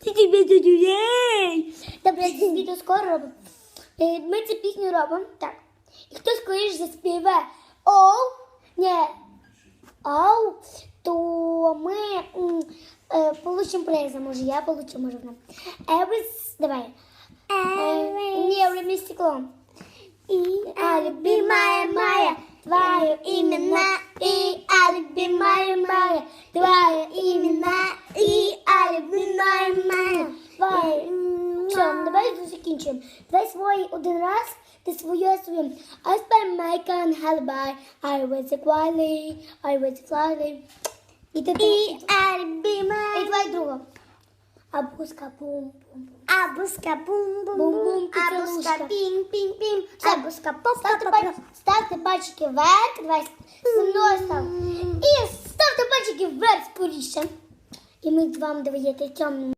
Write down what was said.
Ти тебе додюєй. Добре, це відео скоро робимо. Ми цю пісню робимо. Так. кто хто скоріш заспіває оу, не оу, то мы получим приз. Может я получу, может вона. Every... Давай. Every... Не, время стекло. И... А, любимая моя, твое имя на а, любимая моя, твое имя и а, любимая моя, твое. Все, давай закінчуємо. Давай свої один раз, ти своє своє. I spent my can alibi, I was a quietly, I was flyly. І ти І а, Абуска пум пум. Абуска бум-бум, Бум-бум, абуска кицелушка. пім-пім-пім, Все, абуска ставте, поп пальчики, ставте пальчики вверх, давай зі мною став. І ставте пальчики вверх скоріше. І ми з вами даєте темний.